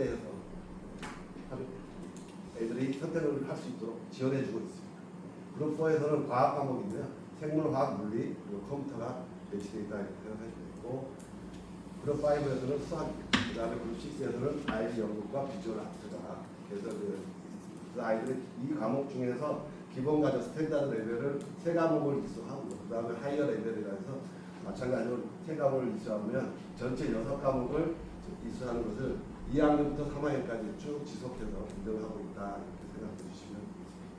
확대해서 애들이 선택을 할 수 있도록 지원해주고 있습니다. 그룹 4에서는 과학 과목이고요. 생물, 화학, 물리, 그리고 컴퓨터가 배치되어 있다 이렇게 생각하시면 되고 그룹 5에서는 수학, 그 다음에 그룹 6에서는 아이디 연구과 비주얼 아트가 그래서 아이들이 이 과목 중에서 기본 과정 스탠다드 레벨을 세 과목을 이수하고 그 다음에 하이어 레벨이라 해서 마찬가지로 세 과목을 이수하면 전체 여섯 과목을 이수하는 것을 2학년부터 3학년까지 쭉 지속해서 운영하고 있다 이렇게 생각해 주시면 되겠습니다.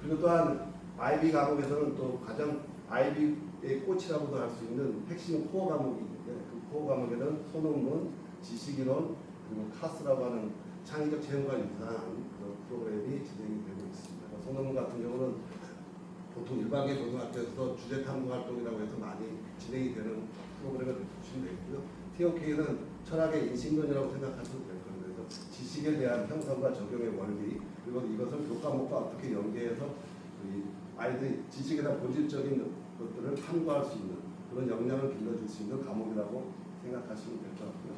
그리고 또한 IB 과목에서는 또 가장 IB의 꽃이라고도 할 수 있는 핵심 코어 과목이 있는데 그 코어 과목에는 소논문, 지식이론 그리고 카스라고 하는 창의적 체험과 유사한 그런 프로그램이 진행이 되고 있습니다. 그러니까 소논문 같은 경우는 보통 일반계 고등학교에서 주제 탐구 활동이라고 해서 많이 진행이 되는 프로그램을 보시면 되겠고요. TOK는 철학의 인식론이라고 생각하셔도 될 거예요. 그래서 지식에 대한 형성과 적용의 원리 그리고 이것을 교과목과 어떻게 연계해서 이 아이들이 지식에 대한 본질적인 것들을 탐구할 수 있는 그런 역량을 길러줄 수 있는 과목이라고 생각하시면 될 것 같고요.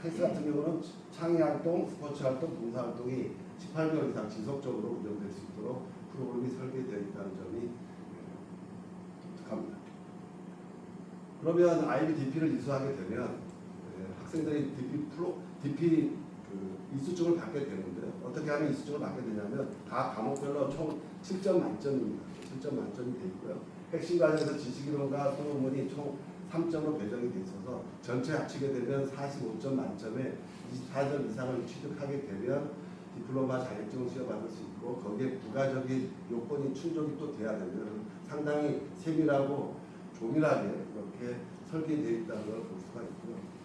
카이스 같은 경우는 창의 활동, 스포츠 활동, 봉사 활동이 18개월 이상 지속적으로 운영될 수 있도록 프로그램이 설계되어 있다는 점이 예, 독특합니다. 그러면 IBDP를 이수하게 되면 예, 학생들이 DP 프로 DP 그 이수증을 받게 되는데요. 어떻게 하면 이수증을 받게 되냐면 각 과목별로 총 7점 만점입니다. 7점 만점이 돼 있고요. 핵심 과정에서 지식이론과 소문문이 총 3점으로 배정이 돼 있어서 전체 합치게 되면 45점 만점에 24점 이상을 취득하게 되면 디플로마 자격증을 수여받을 수 있고 거기에 부가적인 요건이 충족이 또 돼야 되면 상당히 세밀하고 조밀하게 이렇게 설계되어 있다는 걸 볼 수가 있고요.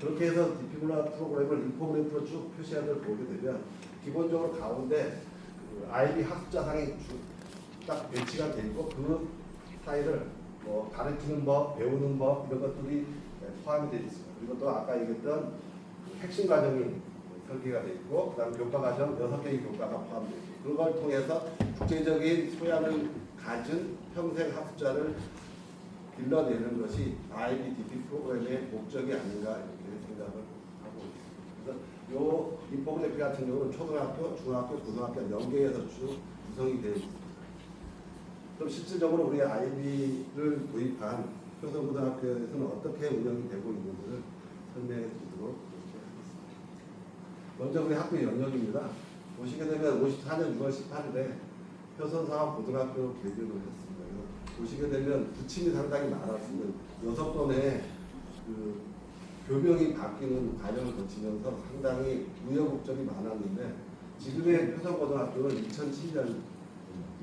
그렇게 해서 디피블라 프로그램을 인포메이트로 쭉 표시하는 걸 보게 되면 기본적으로 가운데 그 IB 학습자상에 주- 딱 배치가 돼 있고 그 파일을 뭐 가르치는 법, 배우는 법 이런 것들이 포함이 되어 있습니다. 그리고 또 아까 얘기했던 그 핵심 과정이 설계가 되어 있고 그다음 교과 과정 여섯 개의 교과가 포함되어 있고 그걸 통해서 국제적인 소양을 가진 평생 학습자를 길러내는 것이 IBDP 프로그램의 목적이 아닌가 이렇게 생각을 하고 있습니다. 그래서 요 인포그래피 같은 경우는 초등학교, 중학교, 고등학교 연계해서 쭉 구성이 되어 있습니다. 그럼 실질적으로 우리 IB를 도입한 효성고등학교에서는 어떻게 운영이 되고 있는지를 설명해 드리도록 하겠습니다. 먼저 우리 학교 연령입니다. 보시게 되면 54년 6월 18일에 효성사업고등학교 개교를 했습니다. 보시게 되면 부침이 상당히 많았습니다. 여섯 번의 그 교명이 바뀌는 과정을 거치면서 상당히 우여곡절이 많았는데 지금의 효성고등학교는 2007년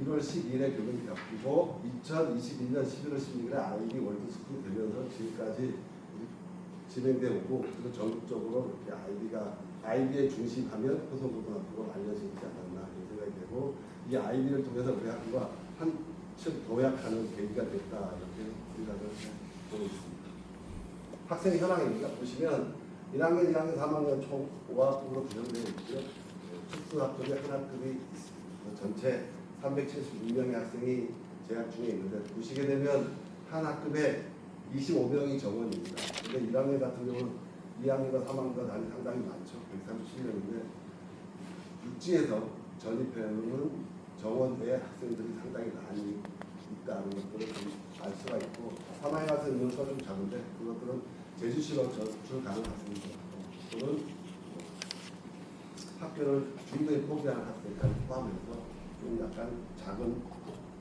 1월 12일에 교명이 바뀌고 2021년 11월 16일에 아이비 월드스쿨이 되면서 지금까지 진행되어 오고 그리고 전국적으로 이렇게 아이비가 아이비의 중심하면 효성고등학교로 알려지지 않았나 이런 생각이 되고 이 아이비를 통해서 우리 학교가 한층 도약하는 계기가 됐다 이렇게 생각을 하고 있습니다. 학생 현황입니다. 보시면 1학년, 2학년, 3학년 총 5학급으로 구성되어 있고요. 특수학급이 한 학급이 있습니다. 전체 376명의 학생이 재학 중에 있는데 보시게 되면 한 학급에 25명이 정원입니다. 근데 1학년 같은 경우는 2학년과 3학년과 다이 상당히 많죠. 137명인데 육지에서 전입해오는 정원대 학생들이 상당히 많이 있다는 것들을 좀알 수가 있고 3학년 같은 경우는 좀 작은데 그것들은 제주시로 전출 가는 학생들 또는 뭐 학교를 중도에 포기하는 학생까지 포함해서 좀 약간 작은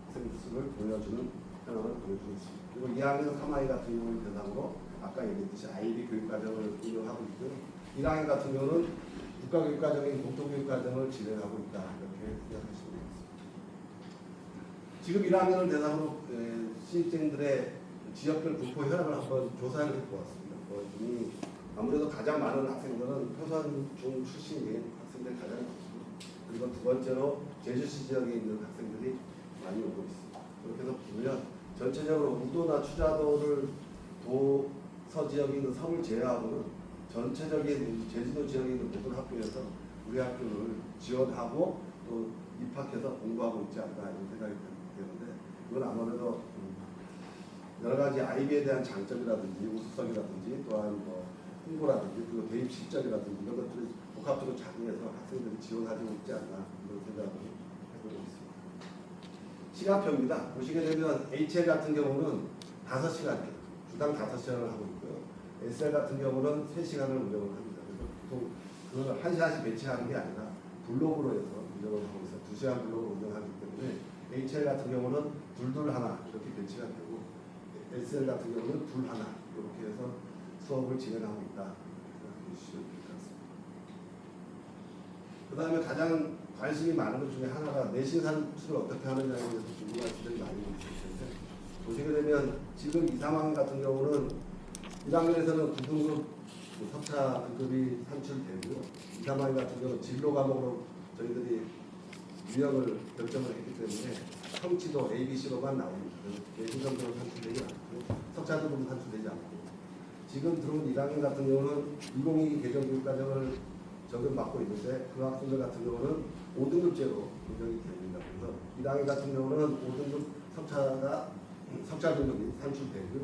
학생 수를 보여주는 현황을 보여주고 있습니다. 그리고 2학년 3학년 같은 경우는 대상으로 아까 얘기했듯이 아이비 교육과정을 운영하고 있고요. 1학년 같은 경우는 국가교육과정인 공통교육과정을 진행하고 있다 이렇게 생각하시면 되겠습니다. 지금 1학년을 대상으로 에, 신입생들의 지역별 분포 현황을 한번 조사를 해보았습니다. 보았더니 아무래도 가장 많은 학생들은 표선 중 출신인 학생들이 가장 많습니다. 그리고 두 번째로 제주시 지역에 있는 학생들이 많이 오고 있습니다. 그렇게 해서 보면 전체적으로 우도나 추자도를 도서 지역에 있는 섬을 제외하고는 전체적인 제주도 지역에 있는 모든 학교에서 우리 학교를 지원하고 또 입학해서 공부하고 있지 않나 이런 생각이 되는데 그건 아무래도 음, 여러 가지 아이비에 대한 장점이라든지 우수성이라든지 또한 뭐 홍보라든지 그리고 대입 실적이라든지 이런 것들을 복합적으로 작용해서 학생들이 지원하고 있지 않나 이런 생각을 해보고 있습니다. 시간표입니다. 보시게 되면 HL 같은 경우는 5시간이에요. 주당 5시간을 하고 있고요. SL 같은 경우는 3시간을 운영을 합니다. 그래서 보통 그걸 한 시간씩 배치하는 게 아니라 블록으로 해서 운영을 하고 있어요. 2시간 블록으로 때문에 HL 같은 경우는 둘둘 하나 이렇게 배치가 되고 SL 같은 경우는 둘 하나 이렇게 해서 수업을 진행하고 있다. 그 다음에 가장 관심이 많은 것 중에 하나가 내신 산출을 어떻게 하느냐에 대해서 분들이 많이 있을 텐데 보시게 되면 지금 2, 3학년 같은 경우는 1학년에서는 9등급 그 석차 등급이 산출되고요. 2, 3학년 같은 경우는 진로 과목으로 저희들이 유형을 결정을 했기 때문에 성취도 ABC로만 나옵니다. 그래서 내신 성적은 산출되지 않고 등급은 산출되지 않고 지금 들어온 1학년 같은 경우는 2022 개정교육과정을 적용받고 있는데 그 학생들 같은 경우는 5등급제로 운영이 됩니다. 그래서 1학년 같은 경우는 5등급 석차가 석차 등급이 산출되고요.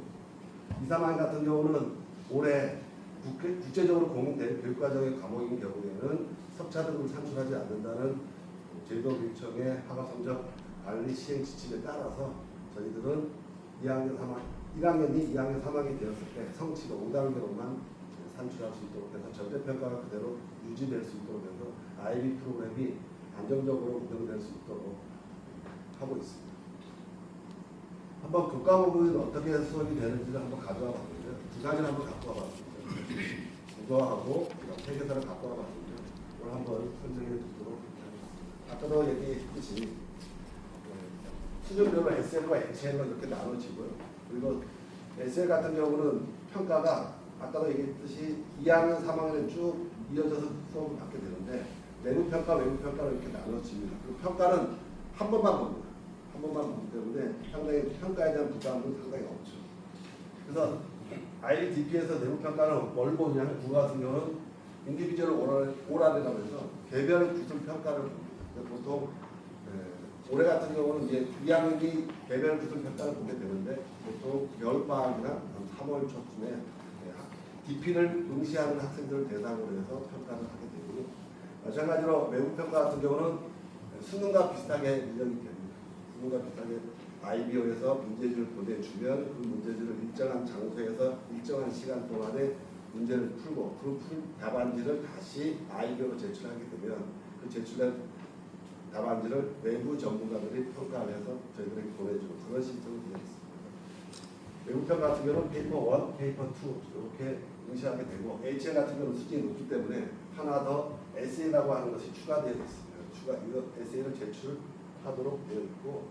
2, 3학년 같은 경우는 올해 국회, 국제적으로 공인된 교육과정의 과목인 경우에는 석차 등급을 산출하지 않는다는 제도교육청의 학업성적 관리 시행 지침에 따라서 저희들은 2학년 3학 1학년이 2학년 3학년이 되었을 때 성취도 5단계로만 산출할 수 있도록 해서 전체평가가 그대로 유지될 수 있도록 해서 IB 프로그램이 안정적으로 운영될 수 있도록 하고 있습니다. 한번 그 과목은 어떻게 수업이 되는지를 한번 가져와 봤는데요. 두 가지를 한번 갖고 와봤습니다. 국어하고 세계사를 갖고 와봤는데 오늘 한번 설명해 하겠습니다. 아까도 얘기했듯이 네, 수준별로 SL과 HL로 이렇게 나눠지고요. 그리고 SL 같은 경우는 평가가 아까도 얘기했듯이 2학년, 3학년에 쭉 이어져서 수업을 받게 되는데 내부 평가, 외부 평가로 이렇게 나눠집니다. 그리고 평가는 한 번만 봅니다. 한 번만 보기 때문에 상당히 평가에 대한 부담은 상당히 없죠. 그래서 IDP에서 내부 평가는 뭘 보냐면 국어 같은 경우는 오랄, 오랄이라고 해서 개별 구술 평가를 봅니다. 보통 에, 올해 같은 경우는 이제 2학년이 개별 구술 평가를 보게 되는데 보통 겨울방학이나 3월 초쯤에 DP를 응시하는 학생들을 대상으로 해서 평가를 하게 되고요. 마찬가지로 외부 평가 같은 경우는 수능과 비슷하게 운영이 됩니다. 수능과 비슷하게 IBO에서 문제지를 보내주면 그 문제지를 일정한 장소에서 일정한 시간 동안에 문제를 풀고 그 풀 답안지를 다시 IBO로 제출하게 되면 그 제출한 답안지를 외부 전문가들이 평가를 해서 저희들에게 보내주는 그런 있습니다. 외부 평가 같은 경우는 페이퍼 1, 페이퍼 2 이렇게 응시하게 되고 HL 같은 경우는 수준이 높기 때문에 하나 더 에세이라고 하는 것이 추가되어 있습니다. 추가 이거 에세이를 제출하도록 되어 있고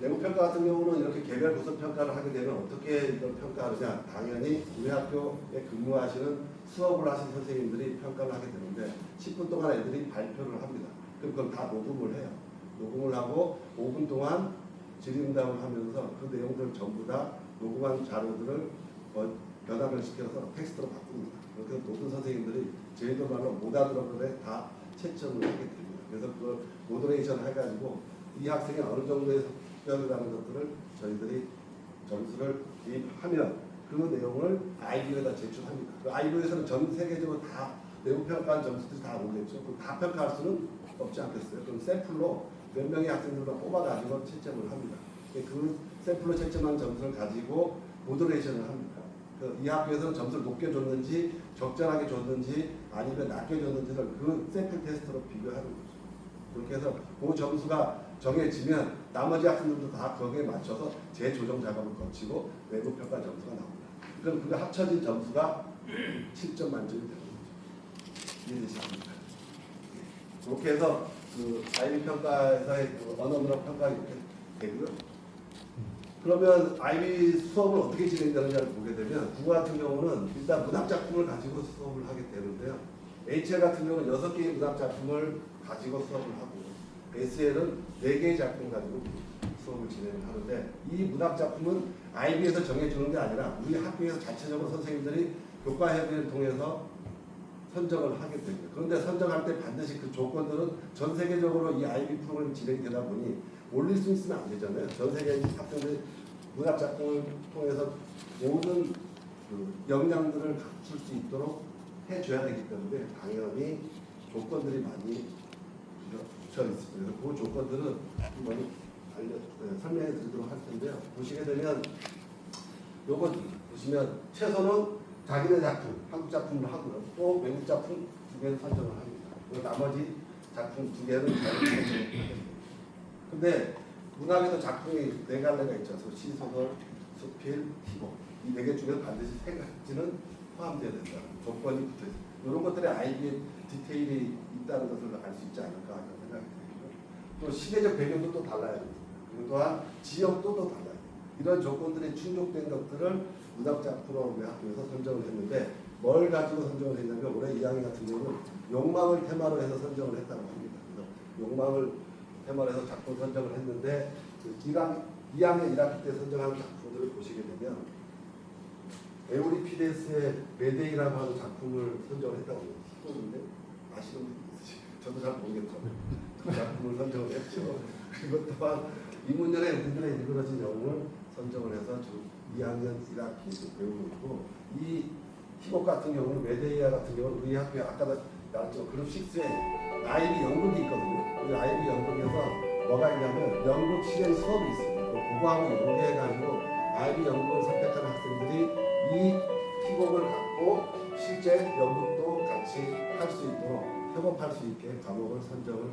내부 평가 같은 경우는 이렇게 개별 구성 평가를 하게 되면 어떻게 이걸 평가하느냐 당연히 우리 학교에 근무하시는 수업을 하신 선생님들이 평가를 하게 되는데 10분 동안 애들이 발표를 합니다. 그럼 그걸 다 녹음을 해요. 녹음을 하고 5분 동안 질의응답을 하면서 그 내용들 전부 다 녹음한 자료들을 어, 변화를 시켜서 텍스트로 바꿉니다. 그래서 모든 선생님들이 저희들 말로 못 알아들은 거에 다 채점을 하게 됩니다. 그래서 그걸 모더레이션 해가지고 이 학생이 어느 정도의 성격이라는 것들을 저희들이 점수를 대입하면 그 내용을 아이비에다 제출합니다. 그 아이비에서는 전 세계적으로 다 내부 평가한 점수들이 다 오겠죠. 그럼 다 평가할 수는 없지 않겠어요. 그럼 샘플로 몇 명의 학생들만 뽑아가지고 채점을 합니다. 그 샘플로 채점한 점수를 가지고 모더레이션을 합니다. 그이 학교에서는 점수를 높게 줬는지 적절하게 줬는지 아니면 낮게 줬는지를 그 샘플 테스트로 비교하는 거죠. 그렇게 해서 그 점수가 정해지면 나머지 학생들도 다 거기에 맞춰서 재조정 작업을 거치고 외부 평가 점수가 나옵니다. 그럼 그게 합쳐진 점수가 7점 만점이 되는 거죠. 이해되십니까? 그렇게 해서 그 아이비 평가에서의 그 언어 문화 평가 이렇게 되고요. 그러면 아이비 수업을 어떻게 진행되느냐를 보게 되면 국어 같은 경우는 일단 문학 작품을 가지고 수업을 하게 되는데요. HL 같은 경우는 여섯 개의 문학 작품을 가지고 수업을 하고 SL은 네 개의 작품 가지고 수업을 진행을 하는데 이 문학 작품은 아이비에서 정해주는 게 아니라 우리 학교에서 자체적으로 선생님들이 교과 협의를 통해서 선정을 하게 됩니다. 그런데 선정할 때 반드시 그 조건들은 전 세계적으로 이 아이비 프로그램이 진행되다 보니 올릴 수 있으면 안 되잖아요. 전 세계 학생들이 문학 작품을 통해서 모든 그 역량들을 갖출 수 있도록 해줘야 되기 때문에 당연히 조건들이 많이 붙여 있습니다. 그 조건들은 한번 알려 네, 설명해 드리도록 할 텐데요. 보시게 되면 요거 보시면 최소는 자기네 작품, 한국 작품을 하고요. 또 외국 작품 두 개를 선정을 합니다. 그리고 나머지 작품 두 개는 자기 선정을 합니다. 근데 문학에도 작품이 네 갈래가 있죠. 그래서 시소설, 수필, 희곡 이 네 개 중에 반드시 세 가지는 포함되어야 된다. 조건이 붙어 있습니다. 이런 것들의 아이디어 디테일이 있다는 것을 알 수 있지 않을까 하는 생각이 들고요. 또 시대적 배경도 또 달라야 됩니다. 그리고 또한 지역도 또 달라요. 이런 조건들이 충족된 것들을 문학작품으로 우리 학교에서 선정을 했는데 뭘 가지고 선정을 했냐면 올해 2학년 같은 경우는 욕망을 테마로 해서 선정을 했다고 합니다. 그래서 욕망을 테마로 해서 작품 선정을 했는데 그 1학, 2학년 1학기 때 선정한 작품들을 보시게 되면 에우리피데스의 메데이라고 하는 작품을 선정을 했다고. 희곡인데 아시는 분 있으시죠? 저도 잘 모르겠죠. 그 작품을 선정을 했죠. 그리고 또한 이문열의 우리들의 일그러진 영웅을 선정을 해서 지금 2학년 1학기 배우고 있고 이 희곡 같은 경우는 메데이아 같은 경우는 우리 학교에 아까 나왔죠 그룹 6에 아이비 연극이 있거든요. 그 아이비 연극에서 뭐가 있냐면 연극 실행 수업이 있어요. 그거하고 연계해가지고 아이비 연극을 선택한 학생들이 이 희곡을 갖고 실제 연극도 같이 할 수 있도록 협업할 수 있게 과목을 선정을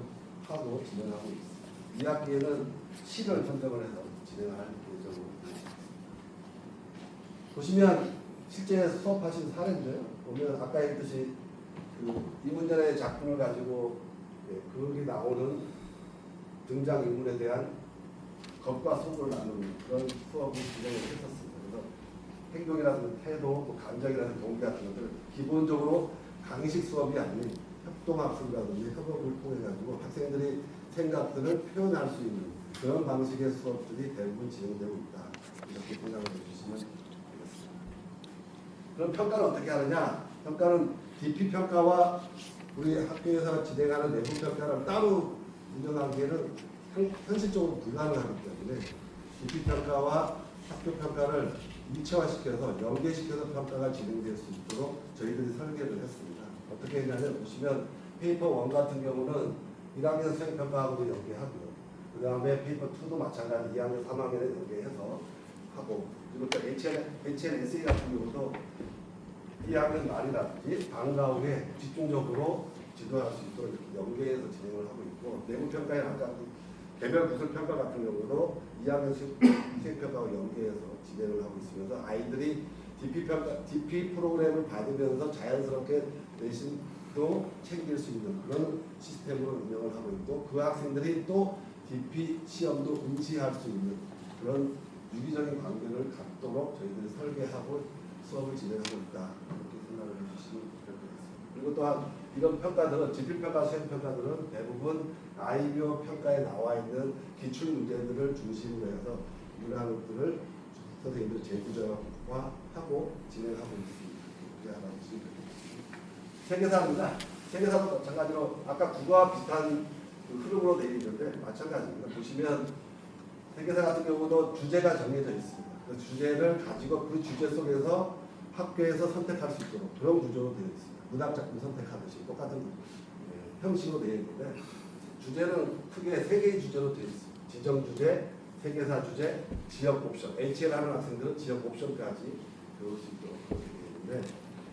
하고 진행하고 있습니다. 이 학기에는 시를 선정을 해서 진행을 할 예정으로 있습니다. 보시면 실제 수업하신 사례인데요. 보면 아까 했듯이 그 이문전의 작품을 가지고 예, 거기 나오는 등장 인물에 대한 겉과 속을 나누는 그런 수업을 진행을 했었습니다. 그래서 행동이라든지 태도, 뭐 감정이라든지 동기 같은 것들 기본적으로 강의식 수업이 아닌 협동학습이라든지 협업을 통해 가지고 학생들이 생각들을 표현할 수 있는 그런 방식의 수업들이 대부분 진행되고 있다. 이렇게 생각을 해주시면. 그럼 평가는 어떻게 하느냐? 평가는 DP 평가와 우리 학교에서 진행하는 내부 평가를 따로 운영하기에는 현- 현실적으로 불가능하기 때문에 DP 평가와 학교 평가를 일체화시켜서 연계시켜서 평가가 진행될 수 있도록 저희들이 설계를 했습니다. 어떻게 했냐면 보시면 페이퍼 1 같은 경우는 1학년 수행 평가하고도 연계하고요. 그 다음에 페이퍼 2도 마찬가지 2학년 3학년에 연계해서 하고 그리고 또 HN, HNSA 같은 경우도 2학년 말이라든지 방과 후에 집중적으로 지도할 수 있도록 이렇게 연계해서 진행을 하고 있고 내부 평가에 아까 그 개별 구술 평가 같은 경우도 2학년 수행 평가와 연계해서 진행을 하고 있으면서 아이들이 DP 평가, DP 프로그램을 받으면서 자연스럽게 내신도 챙길 수 있는 그런 시스템으로 운영을 하고 있고 그 학생들이 또 DP 시험도 응시할 수 있는 그런 유기적인 관계를 갖도록 저희들이 설계하고 수업을 진행하고 있다 이렇게 생각을 해주시면 같습니다. 그리고 또한 이런 평가들은 지필평가 수행평가들은 대부분 아이비오 평가에 나와 있는 기출 문제들을 중심으로 해서 이러한 것들을 선생님들 재구조화하고 진행하고 있습니다. 이렇게 알아주시면 되겠습니다. 세계사입니다. 세계사도 마찬가지로 아까 국어와 비슷한 그 흐름으로 되어 있는데 마찬가지입니다. 보시면 세계사 같은 경우도 주제가 정해져 있습니다. 그 주제를 가지고 그 주제 속에서 학교에서 선택할 수 있도록 그런 구조로 되어 있습니다. 문학 작품 선택하듯이 똑같은 예, 형식으로 되어 있는데 주제는 크게 세 개의 주제로 되어 있습니다. 지정 주제, 세계사 주제, 지역 옵션. HL 하는 학생들은 지역 옵션까지 배울 수 있도록 되어 있는데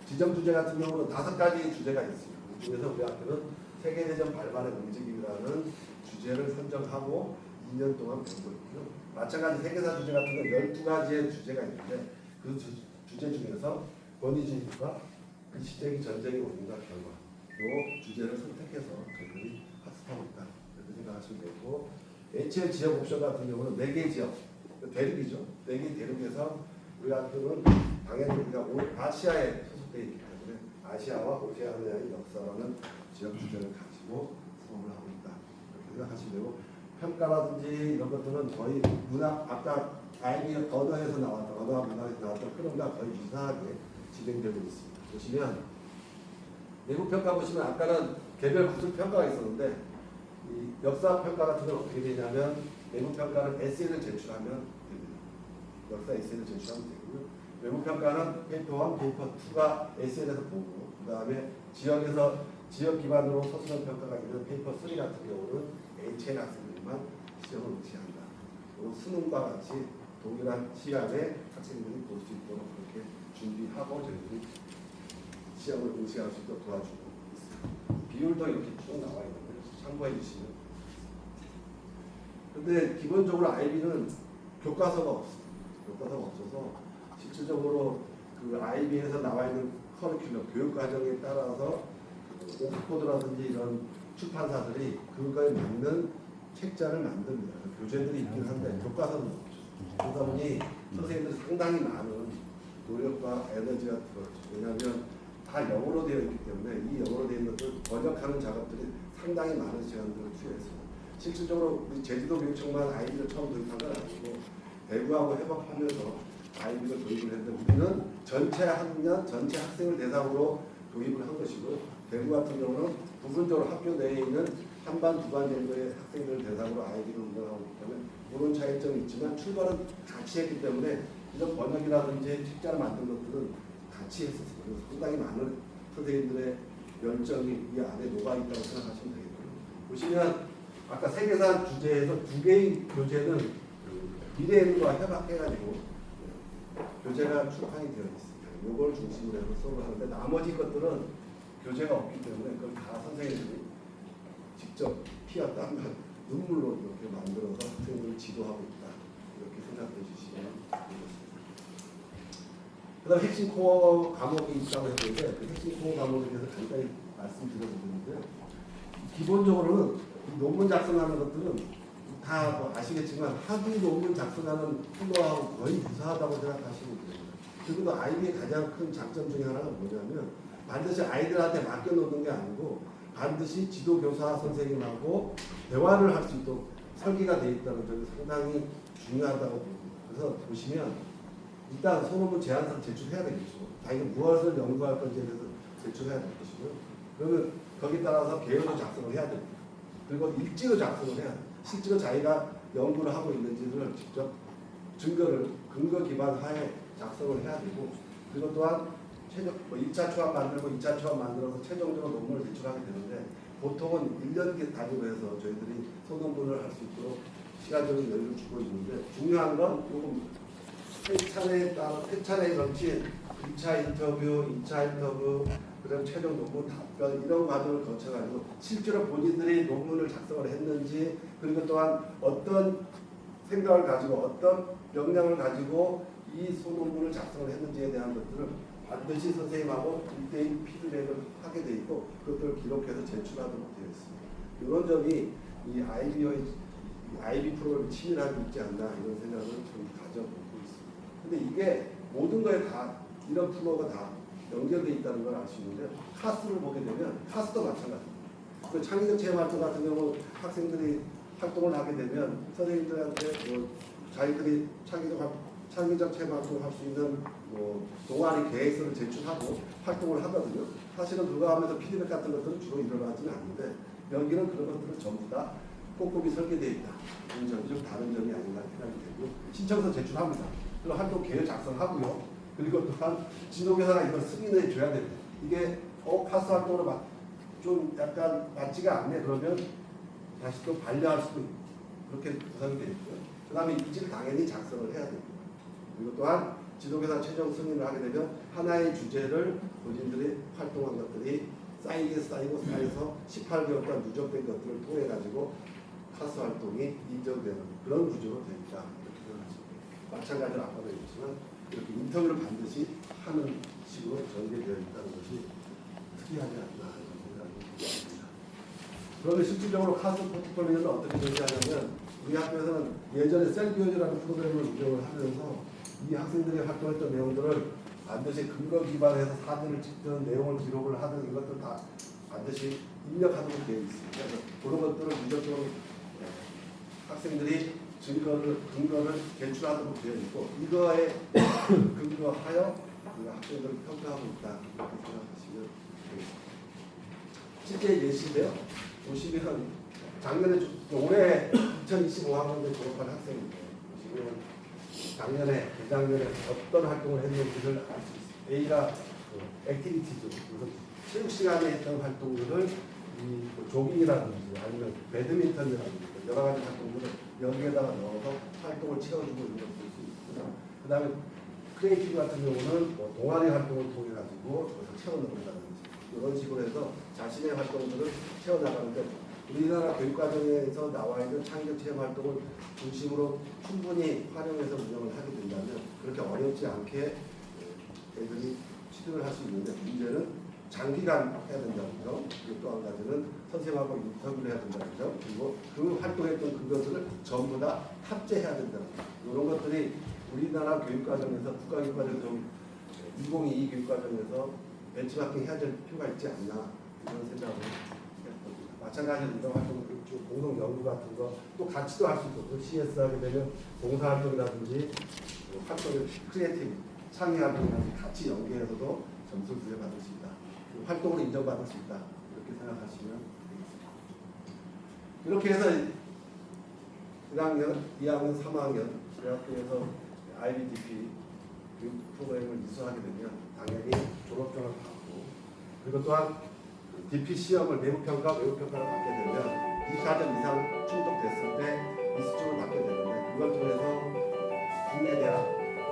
지정 주제 같은 경우는 다섯 가지 주제가 있습니다. 그 중에서 우리 학교는 세계대전 발발의 움직임이라는 주제를 선정하고 2년 동안 배우고 있고요. 마찬가지 세계사 주제 같은 건 12가지의 주제가 있는데 그 주, 주제 중에서 권위주의과 그 시대의 전쟁의 원인과 결과 요 주제를 선택해서 저희들이 학습하고 있다. 이렇게 생각하시면 되고 HL 지역 옵션 같은 경우는 4개 지역 대륙이죠. 4개 대륙에서 우리 학교는 당연히 우리가 오- 아시아에 소속되어 있기 때문에 아시아와 오세아니아의 역사라는 지역 주제를 가지고 수업을 하고 있다. 이렇게 생각하시면 되고 평가라든지 이런 것들은 거의 문학 아까 아이디 언어에서 나왔던 언어와 문학에서 나왔던 흐름과 거의 유사하게 진행되고 있습니다. 보시면 내부 평가 보시면 아까는 개별 구술 평가가 있었는데 이 역사 평가 같은 건 어떻게 되냐면 내부 평가는 에세이를 제출하면 됩니다. 역사 에세이를 제출하면 되고요. 외부 평가는 페이퍼 1, 페이퍼 2가 SL에서 보고 그 다음에 지역에서 지역 기반으로 서술형 평가가 있는 페이퍼 3 같은 경우는 HN 학 생들만 시험을 의시한다. 그리고 수능과 같이 동일한 시간에 학생들이 볼 수 있도록 그렇게 준비하고 저희들이 시험을 응시할 수 있도록 도와주고 있습니다. 비율도 이렇게 쭉 나와 있는데 참고해 주시면 근데 기본적으로 아이비는 교과서가 없습니다. 교과서가 없어서 실질적으로 그 아이비에서 나와 있는 커리큘럼 교육 과정에 따라서 그 오프코드라든지 이런 출판사들이 그거에 맞는 책자를 만듭니다. 교재들이 있긴 한데 교과서는 없죠. 그러다 보니 선생님들이 상당히 많은 노력과 에너지가 들어가죠. 왜냐하면 다 영어로 되어 있기 때문에 이 영어로 되어 있는 것을 번역하는 작업들이 상당히 많은 시간들을 투여했어요. 실질적으로 우리 제주도 교육청만 아이비를 처음 도입한 건 아니고 대구하고 협업하면서 아이비를 도입을 했는데 우리는 전체 학년, 전체 학생을 대상으로 도입을 한 것이고 대구 같은 경우는 부분적으로 학교 내에 있는 한 반, 두 반 정도의 학생들을 대상으로 아이비를 운영하고 있기 때문에 그런 차이점이 있지만 출발은 같이 했기 때문에 이런 번역이라든지 책자를 만든 것들은 같이 했었어요. 그래서 상당히 많은 선생님들의 열정이 이 안에 녹아있다고 생각하시면 되겠고요. 보시면 아까 세계사 주제에서 두 개의 교재는 그 미래인과 협약해가지고 교재가 출판이 되어 있습니다. 요걸 중심으로 해서 수업을 하는데 나머지 것들은 교재가 없기 때문에 그걸 다 선생님들이 직접 피와 땀과 눈물로 이렇게 만들어서 학생들을 지도하고 있다. 이렇게 생각해 주시면 되겠습니다. 그 다음 핵심 코어 과목이 있다고 했는데 그 핵심 코어 과목에 대해서 간단히 말씀드려드리는데요. 기본적으로는 이 논문 작성하는 것들은 다 뭐 아시겠지만 학위 논문 작성하는 플로하고 거의 유사하다고 생각하시면 됩니다. 그리고 또 아이비의 가장 큰 장점 중에 하나가 뭐냐면 반드시 아이들한테 맡겨놓는 게 아니고 반드시 지도교사 선생님하고 대화를 할 수 있도록 설계가 되어 있다는 점이 상당히 중요하다고 봅니다. 그래서 보시면 일단 소논문 제안서를 제출해야 되겠죠. 자기가 무엇을 연구할 건지에 대해서 제출해야 될 것이고요. 그러면 거기에 따라서 계획을 작성을 해야 됩니다. 그리고 일지로 작성을 해야 돼요. 실제로 자기가 연구를 하고 있는지를 직접 증거를 근거 기반 하에 작성을 해야 되고 그리고 또한 최종 뭐 1차 초안 만들고 2차 초안 만들어서 최종적으로 논문을 제출하게 되는데 보통은 1년 단위로 해서 저희들이 소논문을 할 수 있도록 시간적인 여유를 주고 있는데 중요한 건 조금 세 차례에 따라 세 차례에 걸친 1차 인터뷰, 2차 인터뷰, 그다음 최종 논문 답변 이런 과정을 거쳐가지고 실제로 본인들이 논문을 작성을 했는지 그리고 또한 어떤 생각을 가지고 어떤 역량을 가지고 이 소논문을 작성을 했는지에 대한 것들을 반드시 선생님하고 1대1 피드백을 하게 돼 있고 그것들을 기록해서 제출하도록 되어 있습니다. 이런 점이 이 아이비의 이 아이비 프로그램 치밀함이 있지 않나 이런 생각을 좀 가져보고 있습니다. 근데 이게 모든 거에 다 이런 프로가 다 연결돼 있다는 걸 있는데 카스를 보게 되면 카스도 마찬가지입니다. 그 창의적 체험 활동 같은 경우 학생들이 활동을 하게 되면 선생님들한테 뭐 자기들이 창의적 활- 창의적 체험 활동을 할수 있는 뭐 동아리 계획서를 제출하고 활동을 하거든요. 사실은 그거 하면서 피드백 같은 것들은 주로 일어나지는 않는데 여기는 그런 것들은 전부 다 꼼꼼히 설계되어 있다. 그런 점이 좀 다른 점이 아닌가 생각이 되고 신청서 제출합니다. 그리고 활동 계획 작성하고요. 그리고 또한 지도교사가 이걸 승인해 줘야 됩니다. 이게 어 카스 활동으로 막좀 약간 맞지가 않네 그러면 다시 또 반려할 수도 있고 그렇게 구성이 되어 있고요. 그 다음에 입지를 당연히 작성을 해야 됩니다. 그리고 또한 지도교사 최종 승인을 하게 되면 하나의 주제를 본인들이 활동한 것들이 쌓이게 쌓이고 쌓여서 18개월 동안 누적된 것들을 통해 가지고 카스 활동이 인정되는 그런 구조로 됩니다. 이렇게 생각하시면 돼요. 마찬가지로 아까도 얘기했지만 이렇게 인터뷰를 반드시 하는 식으로 전개되어 있다는 것이 특이하지 않나 이런 생각이 듭니다. 그러면 실질적으로 카스 포트폴리오는 어떻게 존재하냐면 우리 학교에서는 예전에 셀비오즈라는 프로그램을 운영을 하면서 이 학생들이 활동했던 내용들을 반드시 근거 기반해서 사진을 찍든 내용을 기록을 하든 이것들 다 반드시 입력하도록 되어 있습니다. 그래서 그런 것들을 무조건 네, 학생들이 증거를 근거를 제출하도록 되어 있고 이거에 근거하여 그 학생들을 평가하고 있다 이렇게 생각하시면 되겠습니다. 실제 예시인데요. 보시면 작년에 주- 올해 2025학년에 졸업한 학생인데 보시면 작년에, 재작년에 어떤 활동을 했는지를 알 수 있습니다. A가 그 액티비티죠. 그래서 체육 시간에 했던 활동들을 이뭐 조깅이라든지 아니면 배드민턴이라든지 여러 가지 활동들을 여기에다가 넣어서 활동을 채워주고 이런 걸볼수 있고요. 그 다음에 크리에이티브 같은 경우는 뭐 동아리 활동을 통해 가지고 채워넣는다든지 이런 식으로 해서 자신의 활동들을 채워나가는데 우리나라 교육과정에서 나와 있는 창의적 체험 활동을 중심으로 충분히 활용해서 운영을 하게 된다면 그렇게 어렵지 않게 예, 애들이 취득을 할 수 있는데 문제는 장기간 해야 된다는 점, 그리고 또 한 가지는 선생님하고 인터뷰를 해야 된다는 점, 그리고 그 활동했던 그것들을 전부 다 탑재해야 된다는 점. 이런 것들이 우리나라 교육과정에서 국가교육과정 좀 2022 교육과정에서 벤치마킹 해야 될 필요가 있지 않나 이런 생각을. 마찬가지로 이런 활동, 좀 공동 연구 같은 거 또 같이도 할 수 있고 또 CS 하게 되면 봉사활동이라든지 그 활동을 크리에이티브 창의 활동이라든지 같이 연계해서도 점수를 부여받을 수 있다. 그 활동으로 인정받을 수 있다. 이렇게 생각하시면 되겠습니다. 이렇게 해서 1학년, 2학년, 3학년 대학교에서 IBDP 교육 프로그램을 이수하게 되면 당연히 졸업장을 받고 그리고 또한 그 DP 시험을 내부평가, 외부평가를 받게 되면 24점 이상 충족됐을 때 이수증을 받게 되는데 그걸 통해서 국내 대학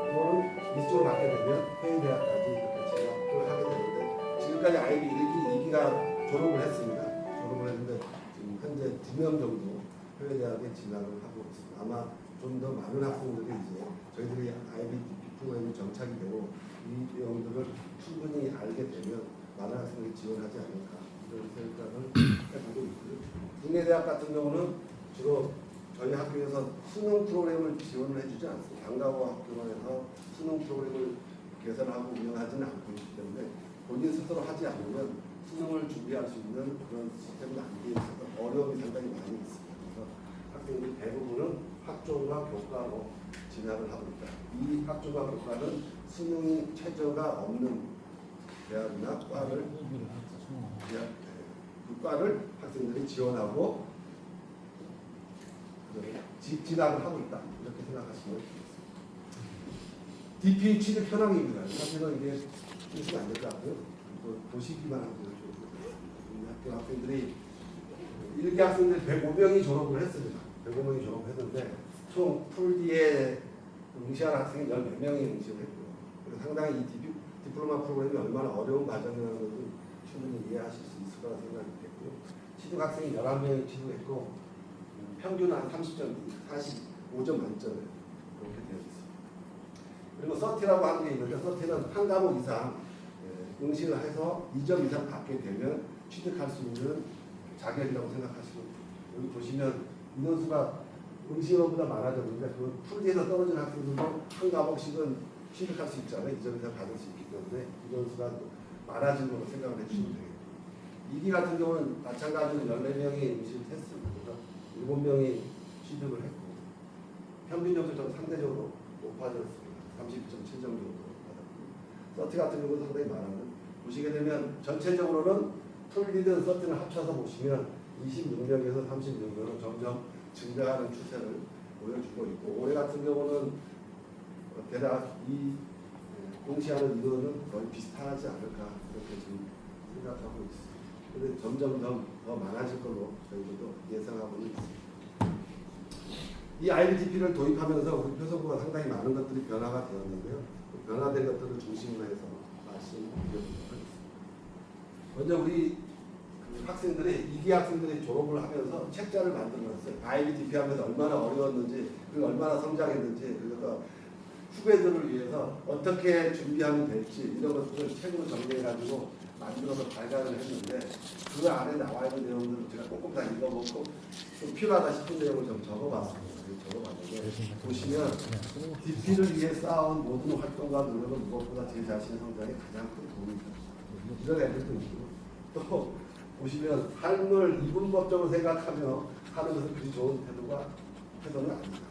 또는 이수증을 받게 되면 해외 대학까지 이렇게 진학을 하게 되는데 지금까지 IB 1기, 2기가 졸업을 했습니다. 졸업을 했는데 지금 현재 두명 정도 해외 대학에 진학을 하고 있습니다. 아마 좀 더 많은 학생들이 이제 저희들이 IBDP 프로그램이 정착이 되고 이 내용들을 충분히 알게 되면 많은 학생들이 지원하지 않을까 해보고 있고요. 국내 대학 같은 경우는 주로 저희 학교에서 수능 프로그램을 지원을 해주지 않습니다. 방과후 학교에서 수능 프로그램을 개설하고 운영하지는 않고 있기 때문에 본인 스스로 하지 않으면 수능을 준비할 수 있는 그런 시스템이 안돼 있어서 어려움이 상당히 많이 있습니다. 그래서 학생들이 대부분은 학종과 교과로 진학을 하고 있다. 이 학종과 교과는 수능이 최저가 없는 대학이나 과를 대학, 그 과를 학생들이 지원하고 진학을 하고 있다. 이렇게 생각하시면 되겠습니다. DP 취득 현황입니다. 사실은 이게 쓰시면 안될 것 같고요. 또 보시기만 하고 우리 학교 학생들이 일기 학생들 105명이 졸업을 했습니다. 105명이 졸업했는데 총 풀디에 응시한 학생이 14명이 응시를 했고요. 상당히 이 디플로마 프로그램이 얼마나 어려운 과정이라는 것을 충분히 이해하실 수 있을 거라 생각이 됐고요. 취득 학생이 11명이 취득했고 음, 평균 한 30점, 45점 만점에 그렇게 되어 있습니다. 그리고 서티라고 하는 게 있는데 서티는 한 과목 이상 예, 응시를 해서 2점 이상 받게 되면 취득할 수 있는 자격이라고 생각하시고 여기 보시면 인원수가 응시원보다 많아졌는데 그 풀지에서 떨어진 학생들도 한 과목씩은 취득할 수 있잖아요. 2점 이상 받을 수 있기 때문에 인원수가 많아진 걸로 생각을 해주시면 되겠고 이기 같은 경우는 마찬가지로 14명이 응시를 했습니다. 그래서 7명이 취득을 했고 평균적으로 좀 상대적으로 높아졌습니다. 32.7점 정도 받았고 서티 같은 경우도 상당히 많았는데 보시게 되면 전체적으로는 풀리든 서티는 합쳐서 보시면 26명에서 36명으로 점점 증가하는 추세를 보여주고 있고 올해 같은 경우는 어, 대략 이 예, 공시하는 인원은 거의 비슷하지 않을까 이렇게 지금 생각하고 있습니다. 근데 점점 더, 더 많아질 걸로 저희들도 예상하고 있습니다. 이 IBTP를 도입하면서 우리 표성부가 상당히 많은 것들이 변화가 되었는데요. 그 변화된 것들을 중심으로 해서 말씀드려보도록 하겠습니다. 먼저 우리 그 학생들이 이기 학생들이 졸업을 하면서 책자를 만들어놨어요. IBTP 하면서 얼마나 어려웠는지 그리고 얼마나 성장했는지 그래서 후배들을 위해서 어떻게 준비하면 될지 이런 것들을 책으로 정리해가지고 만들어서 발간을 했는데 그 안에 나와 있는 내용들을 제가 꼼꼼 다 읽어보고 좀 필요하다 싶은 내용을 좀 적어봤습니다. 적어봤는데 보시면 DP를 위해 쌓아온 모든 활동과 노력은 무엇보다 제 자신의 성장에 가장 큰 도움이 됩니다. 이런 애들도 있고 또 보시면 삶을 이분법적으로 생각하며 하는 것은 그리 좋은 태도가 태도는 아니다.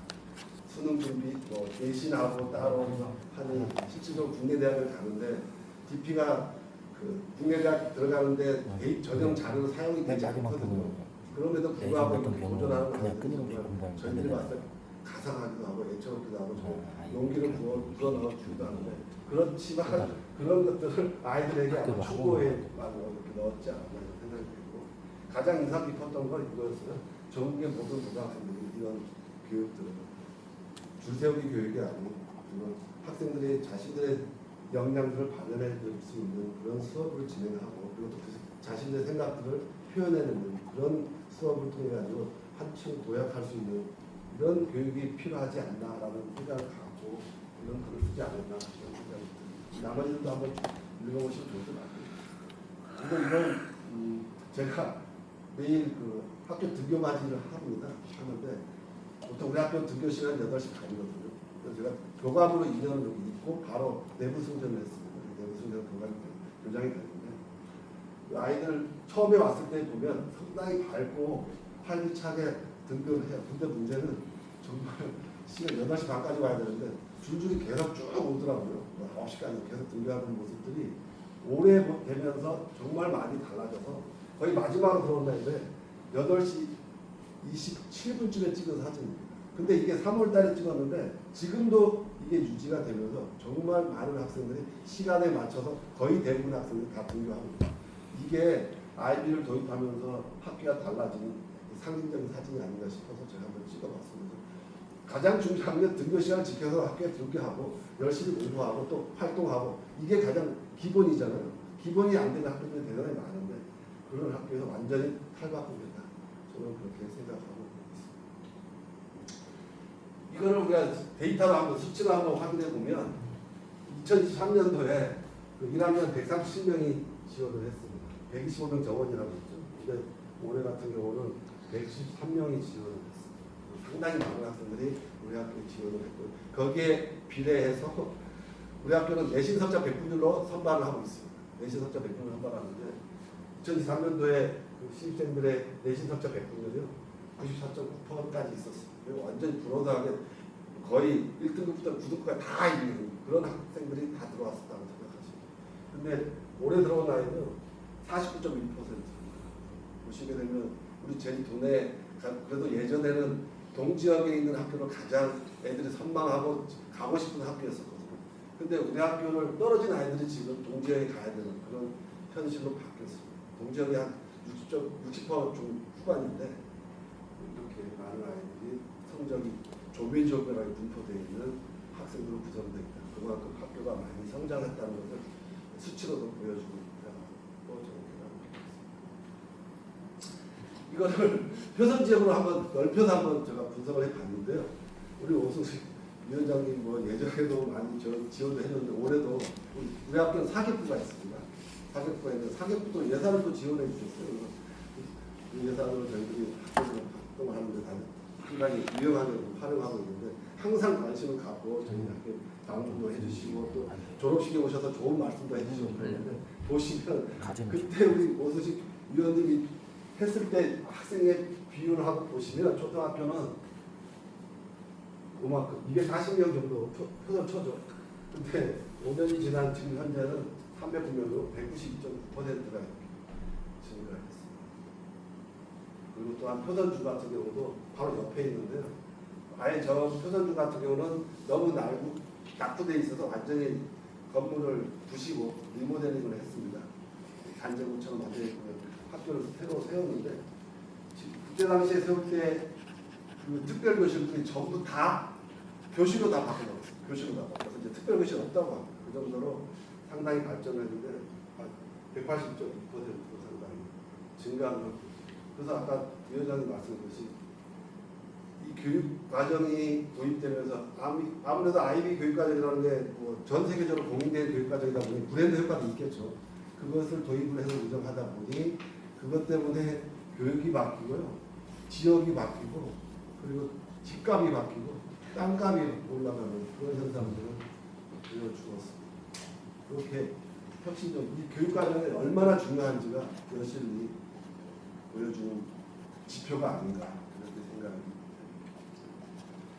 수능 준비, 뭐 대신하고 따로 하는 실질적으로 국내 대학을 가는데 DP가 그 국내 대학 들어가는데 대입 전형 자료로 사용이 되지 않거든요. 그럼에도 불구하고 네, 이렇게 보고 도전하는 그냥 끊임없이 공부하는 저희들이. 봤을 때 가상하기도 하고 애처롭기도 하고 좀 아, 용기를 부어 불어넣어 주기도 하는데 그렇지만 그런 것들을 아이들에게 아마 하고. 많이 이렇게 넣었지 않나 생각이 들고 가장 인상 깊었던 건 이거였어요. 전국의 모든 고등학생들이 이런 교육들을 줄 세우기 교육이 이런 학생들이 자신들의 역량들을 발견해 줄 수 있는 그런 수업을 진행하고 그리고 자신의 생각들을 표현해내는 그런 수업을 통해 가지고 한층 도약할 수 있는 이런 교육이 필요하지 않나라는 생각을 갖고 이런 글을 쓰지 않았나 이런 생각이 듭니다. 나머지도 한번 읽어보시면 좋을 것 같아요. 그리고 이런 음, 제가 매일 그 학교 등교 맞이를 합니다. 하는데 보통 우리 학교 등교 시간 8시 반이거든요. 그래서 제가 교감으로 2년을 여기 있고 바로 내부 승전을 했습니다. 내부 승전 교감 교장이 됐는데 그 아이들 처음에 왔을 때 보면 상당히 밝고 활기차게 등교를 해요. 근데 문제는 정말 시간 8시 반까지 와야 되는데 줄줄이 계속 쭉 오더라고요. 9시까지 계속 등교하는 모습들이 오래 되면서 정말 많이 달라져서 거의 마지막으로 들어온 날인데 8시 27분쯤에 찍은 사진입니다. 근데 이게 3월 달에 찍었는데 지금도 이게 유지가 되면서 정말 많은 학생들이 시간에 맞춰서 거의 대부분 학생들이 다 등교합니다. 이게 아이비를 도입하면서 학교가 달라지는 상징적인 사진이 아닌가 싶어서 제가 한번 찍어봤습니다. 가장 중요한 게 등교 시간을 지켜서 학교에 등교하고 열심히 공부하고 또 활동하고 이게 가장 기본이잖아요. 기본이 안 되는 학교들이 대단히 많은데 그런 학교에서 완전히 탈바꿈이다. 저는 그렇게 생각하고 있습니다. 이거를 우리가 데이터로 한번 수치로 한번 확인해 보면 2023년도에 그 1학년 137명이 지원을 했습니다. 125명 정원이라고 했죠. 근데 올해 같은 경우는 113명이 지원을 했습니다. 상당히 많은 학생들이 우리 학교에 지원을 했고 거기에 비례해서 우리 학교는 내신 성적 100분율로 선발을 하고 있습니다. 내신 성적 100분율 선발하는데 2023년도에 그 신입생들의 내신 성적 100분율이요 94.9%까지 있었어요. 완전히 브로드하게 거의 1등급부터 9등급까지 다 있는 그런 학생들이 다 들어왔었다고 생각하시면 근데 올해 들어온 아이는 49.1% 보시게 되면 우리 제 동네 가- 그래도 예전에는 동지역에 있는 학교를 가장 애들이 선망하고 가고 싶은 학교였었거든요. 근데 우리 학교를 떨어진 아이들이 지금 동지역에 가야 되는 그런 현실로 바뀌었습니다. 동지역이 한 60점, 60%좀 후반인데 이렇게 많은 아이들이 성적이 조밀조밀하게 분포되어 있는 학생들로 구성되어 있다. 그만큼 학교가 많이 성장했다는 것을 수치로도 보여주고 있다고 저는 생각합니다. 이거를 표선 지역으로 한번 넓혀서 한번 제가 분석을 해봤는데요. 우리 오승식 위원장님 뭐 예전에도 많이 저 지원을 했는데 올해도 우리, 학교는 사교부가 있습니다. 사교부가 있는데 사교부도 예산을 또 지원해 주셨어요. 그 예산을 저희들이 학교에서 활동을 하는데 다 상당히 유용하게 활용하고 있는데 항상 관심을 갖고 저희 학교 방문도 해주시고 또 졸업식에 오셔서 좋은 말씀도 해주시고 그랬는데 보시면 그때 우리 오수식 위원님이 했을 때 학생의 비율을 하고 보시면 초등학교는 그만큼 이게 40명 정도 표- 표선 쳐줘. 근데 5년이 지난 지금 현재는 309명으로 192.9%가 증가했습니다. 그리고 또한 표선주 같은 경우도 바로 옆에 있는데요. 아예 저 표선주 같은 경우는 너무 날고 낙후돼 있어서 완전히 건물을 부시고 리모델링을 했습니다. 완전히 그 학교를 새로 세웠는데 지금 그때 당시에 세울 때 그 특별 교실들이 전부 다 교실로 다 바꿔놨어요. 교실로 다 바꿔서 이제 특별 교실 없다고 합니다. 그 정도로 상당히 발전을 했는데 180.2% 상당히 증가한 것. 그래서 아까 위원장님 말씀하셨듯이 이 교육 과정이 도입되면서 아무- 아무래도 아이비 교육 과정이라는 게뭐전 세계적으로 공인된 교육 과정이다 보니 브랜드 효과도 있겠죠. 그것을 도입을 해서 운영하다 보니 그것 때문에 교육이 바뀌고요. 지역이 바뀌고 그리고 집값이 바뀌고 땅값이 올라가는 그런 현상들을 보여주었습니다. 그렇게 혁신적 이 교육 과정이 얼마나 중요한지가 여실히 보여주는 지표가 아닌가